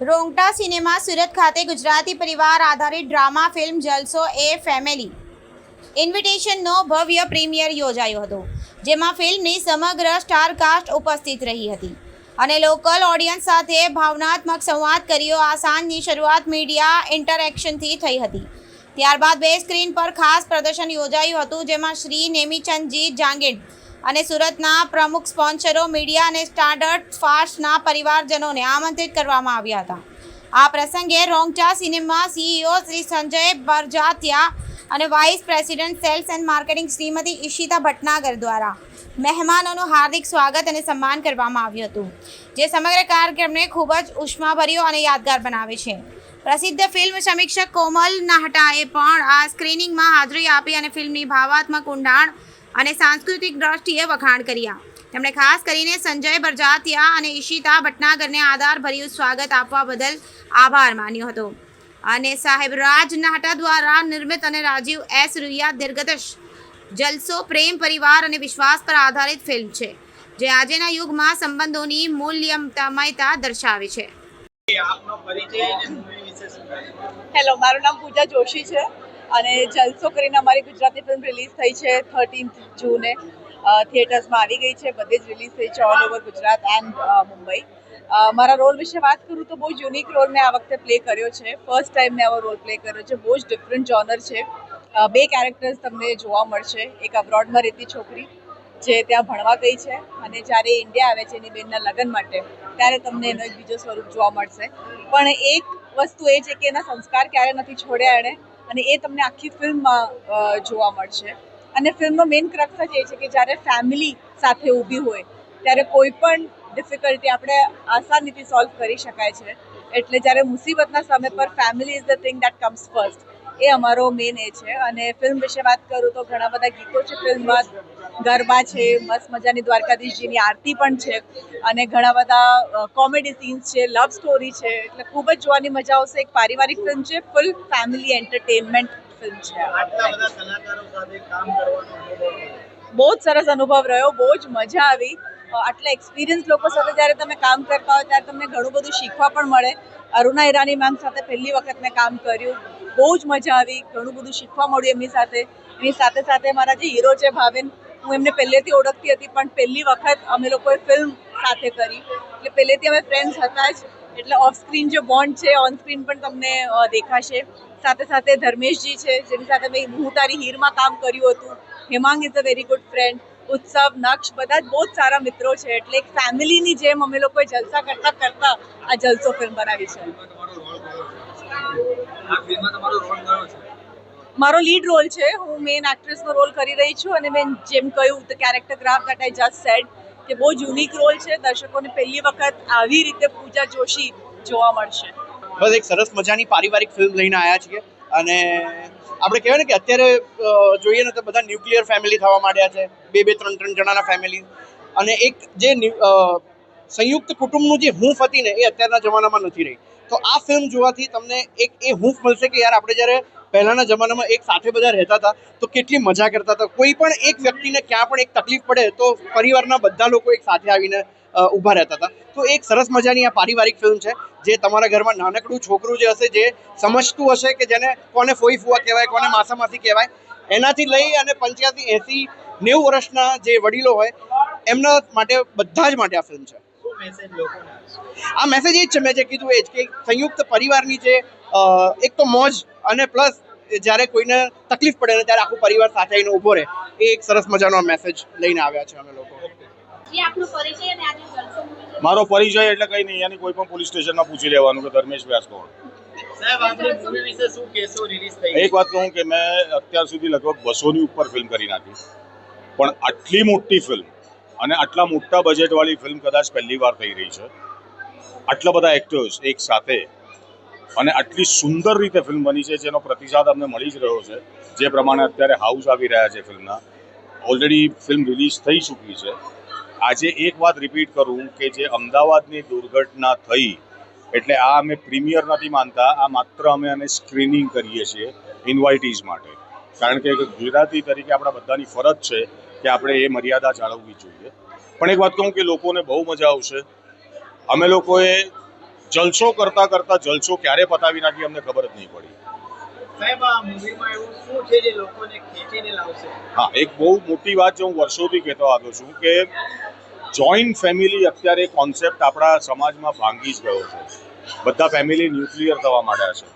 રોંગટા cinema Surat ખાતે ગુજરાતી પરિવાર આધારિત drama film Jalso A family ઇન્વિટેશનનો ભવ્ય પ્રીમિયર યોજાયો હતો, જેમાં ફિલ્મની સમગ્ર સ્ટાર કાસ્ટ ઉપસ્થિત રહી હતી અને લોકલ ઓડિયન્સ સાથે ભાવનાત્મક સંવાદ કર્યો. આ સાંજની શરૂઆત મીડિયા ઇન્ટરેક્શનથી થઈ હતી. ત્યારબાદ બે સ્ક્રીન પર ખાસ પ્રદર્શન યોજાયું હતું, જેમાં શ્રી નેમીચંદજી જાંગીડ અને સુરતના પ્રમુખ સ્પોન્સરો, મીડિયા અને સ્ટાન્ડર્ડ ફાસ્ટના પરિવારજનોને આમંત્રિત કરવામાં આવ્યા હતા. આ પ્રસંગે રોંગચા સિનેમા સીઈઓ શ્રી સંજય બરજાતિયા અને vice president sales and marketing Shrimati Ishita Bhatnagar દ્વારા મહેમાનોનું હાર્દિક સ્વાગત અને સન્માન કરવામાં આવ્યું હતું, જે સમગ્ર કાર્યક્રમને ખૂબ જ ઉષ્માભર્યો અને યાદગાર બનાવે છે. પ્રસિદ્ધ ફિલ્મ સમીક્ષક કોમલ નાહટાએ પણ આ સ્ક્રીનિંગમાં હાજરી આપી અને ફિલ્મની ભાવાત્મક ઊંડાણ અને સાંસ્કૃતિક દ્રષ્ટિએ વખાણ કર્યા. તેમણે ખાસ કરીને સંજય બરજાતિયા અને ઈશિતા ભટનાગરને આધારભર્યું સ્વાગત આપવા બદલ આભાર માન્યો હતો. અને સાહેબ રાજ નાહટા દ્વારા નિર્મિત અને રાજીવ એસ રૂયા દીર્ઘદશ જલસો પ્રેમ પરિવાર અને વિશ્વાસ પર આધારિત ફિલ્મ છે જે આજના યુગમાં સંબંધોની મૂલ્યમતામયતા દર્શાવે છે? હેલો મારું નામ પૂજા જોશી છે. અને જલસો કરીને અમારી ગુજરાતી ફિલ્મ રિલીઝ થઈ છે થર્ટીન્થ જૂને. થિયેટર્સમાં આવી ગઈ છે, બધે જ રિલીઝ થઈ છે all over Gujarat and Mumbai. મારા રોલ વિશે વાત કરું તો બહુ યુનિક રોલ મેં આ વખતે પ્લે કર્યો છે. ફર્સ્ટ ટાઈમ મેં આવો રોલ પ્લે કર્યો છે, બહુ જ ડિફરન્ટ જોનર છે. બે કેરેક્ટર્સ તમને જોવા મળશે. એક અબ્રોડમાં રહેતી છોકરી, જે ત્યાં ભણવા ગઈ છે અને જ્યારે ઇન્ડિયા આવે છે એની બેનના લગ્ન માટે, ત્યારે તમને એનો એક બીજો સ્વરૂપ જોવા મળશે. પણ એક વસ્તુ એ છે કે એના સંસ્કાર ક્યારે નથી છોડ્યા એણે અને એ તમને આખી ફિલ્મમાં જોવા મળશે. અને ફિલ્મનો મેઇન ક્રક્સ જ એ છે કે જ્યારે ફેમિલી સાથે ઊભી હોય, ત્યારે કોઈ પણ ડિફિકલ્ટી આપણે આસાનીથી સોલ્વ કરી શકાય છે. એટલે જ્યારે મુસીબતના સમય પર family is the thing that comes first એ અમારો મેઇન એ છે. અને ફિલ્મ વિશે વાત કરું તો ઘણા બધા ગીતો છે ફિલ્મમાં ગરબા છે, મસ્ત મજાની દ્વારકાધીશજીની આરતી પણ છે અને ઘણા બધા કોમેડી સીન્સ છે લવ સ્ટોરી છે, એટલે ખૂબ જ જોવાની મજા આવશે. એક પારિવારિક ફિલ્મ છે ફૂલ ફેમિલી એન્ટરટેનમેન્ટ ફિલ્મ છે? બહુ જ સરસ અનુભવ રહ્યો, બહુ જ મજા આવી. આટલા એક્સપિરિયન્સ લોકો સાથે જ્યારે તમે કામ કરતા હોય ત્યારે તમને ઘણું બધું શીખવા પણ મળે. અરુણા ઈરાની મેમ સાથે પહેલી વખત મેં કામ કર્યું. બહુ જ મજા આવી, ઘણું બધું શીખવા મળ્યું એમની સાથે. એની સાથે સાથે મારા જે હીરો છે ભાવિન હું એમને પહેલેથી ઓળખતી હતી, પણ પહેલી વખત અમે લોકોએ ફિલ્મ સાથે કરી. એટલે પહેલેથી અમે ફ્રેન્ડ્સ હતા જ. એટલે ઓફ સ્ક્રીન જે બોન્ડ છે ઓન સ્ક્રીન પણ તમને દેખાશે. સાથે સાથે ધર્મેશજી છે, જેની સાથે મેં હું તારી હીરમાં કામ કર્યું હતું. Hemang is a very good friend Utsav Naksh બધા જ બહુ જ સારા મિત્રો છે. એટલે એક ફેમિલીની જેમ અમે લોકોએ જલસા કરતા કરતા આ જલસો ફિલ્મ બનાવી છે. આ ફિલ્મમાં તમારો રોલ કયો છે? મારો લીડ રોલ છે. હું મેઇન એક્ટ્રેસનો રોલ કરી રહી છું અને મેં જેમ કહ્યું the character graph that I just said કે બહુ જ યુનિક રોલ છે. દર્શકોને પહેલી વખત આવી રીતે પૂજા જોશી જોવા મળશે. બસ એક સરસ મજાની પારિવારિક ફિલ્મ લઈને આવ્યા છીએ. અને આપણે કહેવાય ને કે અત્યારે જોઈએ ને તો બધા ન્યુક્લિયર ફેમિલી થવા માંડ્યા છે. બે બે, ત્રણ ત્રણ જણાના ફેમિલી અને એક જે સંયુક્ત કુટુંબનું જે હૂંફ હતી ને એ અત્યારના જમાનામાં નથી રહી. તો આ ફિલ્મ જોવાથી તમને એક એ હૂંફ મળશે કે યાર આપણે જ્યારે પહેલાના જમાનામાં એક સાથે બધા રહેતા હતા, તો કેટલી મજા કરતા હતા. કોઈ પણ એક વ્યક્તિને ક્યાં પણ એક તકલીફ પડે, તો પરિવારના બધા લોકો એક સાથે આવીને ઊભા રહેતા હતા. તો એક સરસ મજાની આ પારિવારિક ફિલ્મ છે, જે તમારા ઘરમાં નાનકડું છોકરું જે હશે, જે સમજતું હશે કે જેને કોને ફોઈ ફુવા કહેવાય, કોને માસા માસી કહેવાય, એનાથી લઈ અને પંચ્યાસી, એંસી, નેવું વર્ષના જે વડીલો હોય, એમના માટે બધા જ માટે આ ફિલ્મ છે. આ મેસેજ એ જ છે, મેં જે કીધું એ જ કે સંયુક્ત પરિવારની જે એક તો મોજ અને પ્લસ જ્યારે કોઈને તકલીફ પડે ને ત્યારે આખું પરિવાર સાથે આવીને ઊભો રહે એ એક સરસ મજાનો મેસેજ લઈને આવ્યા છે અમે લોકો. મારો પરિચય એટલે કઈ નહીં એની કોઈ પણ પોલીસ સ્ટેશનમાં પૂછી લેવાનું કે ધર્મેશ વ્યાસ કોણ? સાહેબ આપની મૂવી શું કહેશો? રિલીઝ થઈ એક વાત કહું કે મેં અત્યાર સુધી લગભગ બસોની ઉપર ફિલ્મ કરી નાખી. પણ આટલી મોટી ફિલ્મ અને આટલા મોટા બજેટવાળી ફિલ્મ કદાચ પહેલી વાર થઈ રહી છે. આટલા બધા એક્ટર્સ એક સાથે અને આટલી સુંદર રીતે ફિલ્મ બની છે, જેનો પ્રતિસાદ અમને મળી જ રહ્યો છે. જે પ્રમાણે અત્યારે હાઉસ આવી રહ્યા છે ફિલ્મના ઓલરેડી ફિલ્મ રિલીઝ થઈ ચૂકી છે. આજે એક વાત રિપીટ કરું કે જે અમદાવાદની દુર્ઘટના થઈ, એટલે આ અમે પ્રીમિયર નથી માનતા, આ માત્ર અમે આને સ્ક્રીનિંગ કરીએ છીએ ઇન્વાઇટીઝ માટે. કારણ કે ગુજરાતી તરીકે આપણા બધાની ફરજ છે કે આપણે એ મર્યાદા જાળવવી જોઈએ. પણ એક વાત કહું કે લોકોને બહુ મજા આવશે. અમે લોકોએ જલસો કરતા કરતા જલસો ક્યારે પતાવી નાખી અમને ખબર જ નહીં પડી. હા એક બહુ મોટી વાત જે હું વર્ષોથી કહેતો આવ્યો છું કે જોઈન્ટ ફેમિલી અત્યારે કોન્સેપ્ટ આપણા સમાજમાં ભાંગી જ ગયો છે. બધા ફેમિલી ન્યુક્લિયર થવા માંડ્યા છે.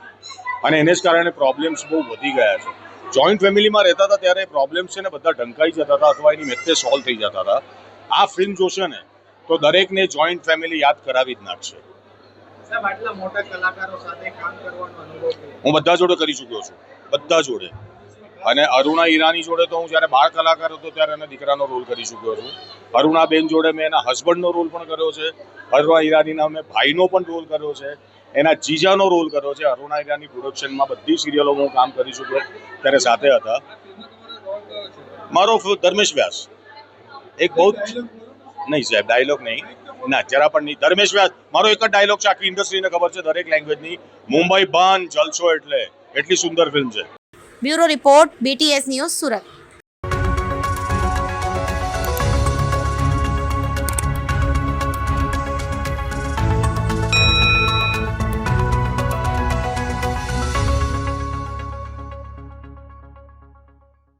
અને એને જ કારણે પ્રોબ્લેમ્સ બહુ વધી ગયા છે. જોઈન્ટ ફેમિલીમાં રહેતા હતા ત્યારે પ્રોબ્લેમ્સ છે ને બધા ઢંકાઈ જતા હતા અથવા એની મેથે સોલ્વ થઈ જતા હતા. આ ફિલ્મ જોશે ને તો દરેકને જોઈન્ટ ફેમિલી યાદ કરાવી જ નાખશે. હું બધા જોડે કરી ચૂક્યો છું. બધા જોડે. અને અરુણા ઈરાની જોડે તો હું જ્યારે બાળ કલાકાર હતો ત્યારે એના દીકરાનો રોલ કરી ચૂક્યો છું. અરુણા બેન જોડે મેં એના હસબન્ડનો રોલ પણ કર્યો છે. અરુણા ઈરાનીના મેં ભાઈનો પણ રોલ કર્યો છે. એના જીજાનો રોલ કર્યો છે. અરુણા ઈરાની પ્રોડક્શનમાં બધી સિરિયલોમાં હું કામ કરી ચૂક્યો ત્યારે સાથે હતા. મારો ધર્મેશ વ્યાસ. એક બહુ નહીં સાહેબ ડાયલોગ નહીં. ના, જરા પણ નહીં. ધર્મેશ વ્યાસ, મારો એક જ ડાયલોગ છે આખી ઇન્ડસ્ટ્રીને ખબર છે, દરેક લેંગ્વેજની મુંબઈ બાન જલસો એટલે. એટલી સુંદર ફિલ્મ છે. Bureau report BTS news Surat.